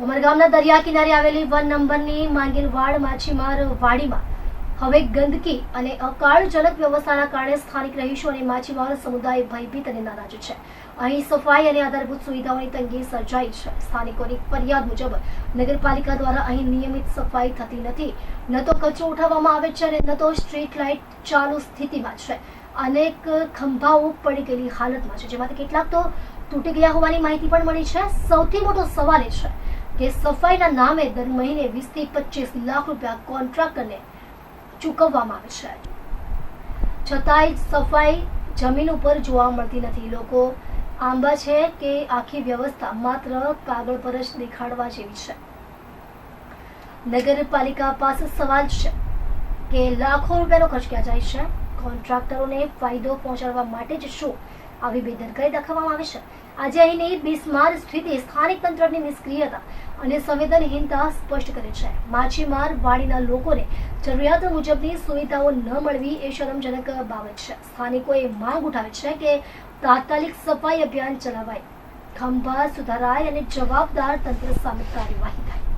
ઉમરગામના દરિયા કિનારે આવેલી વન નંબરની માંગીલવાડ માછીમાર વાડીમાં હવે ગંદકી અને અકાળજનક વ્યવસ્થાના કારણે સ્થાનિક રહીશો અને માછીમાર સમુદાય ભયભીત અને નારાજ છે. અહીં સફાઈ અને આધારભૂત સુવિધાઓની તંગી સર્જાઈ છે. સ્થાનિકોની ફરિયાદ મુજબ નગરપાલિકા દ્વારા અહીં નિયમિત સફાઈ થતી નથી. ન તો કચરો ઉઠાવવામાં આવે છે અને ન તો સ્ટ્રીટ લાઇટ ચાલુ સ્થિતિમાં છે. અનેક ખંભાઓ પડી ગયેલી હાલતમાં છે. જેમાંથી કેટલાક તો તૂટી ગયા હોવાની માહિતી પણ મળી છે. સૌથી મોટો સવાલ એ છે કે સફાઈના નામે દર મહિને વીસથી પચીસ લાખ રૂપિયા કોન્ટ્રાક્ટરને ચૂકવવામાં આવે છે. છતાંય સફાઈ જમીન ઉપર જોવા મળતી નથી. લોકો આંબા છે કે આખી વ્યવસ્થા માત્ર કાગળ પર જ દેખાડવા જેવી છે. નગરપાલિકા પાસે સવાલ છે કે લાખો રૂપિયાનો ખર્ચ ક્યાં જાય છે? કોન્ટ્રાક્ટરોને ફાયદો પહોંચાડવા માટે જ શું આવી બેદરકારી દાખવવામાં આવે છે? આજે અહીંની બિસ્માર સ્થિતિ સ્થાનિક તંત્રની નિષ્ક્રિયતા અને સંવેદનહીનતા સ્પષ્ટ કરે છે. માછીમાર વાડીના લોકોને જરૂરિયાત મુજબની સુવિધાઓ ન મળવી એ શરમજનક બાબત છે. સ્થાનિકોએ માંગ ઉઠાવે છે કે તાત્કાલિક સફાઈ અભિયાન ચલાવાય. ખંભા સુધારાય અને જવાબદાર તંત્ર સામે કાર્યવાહી થાય.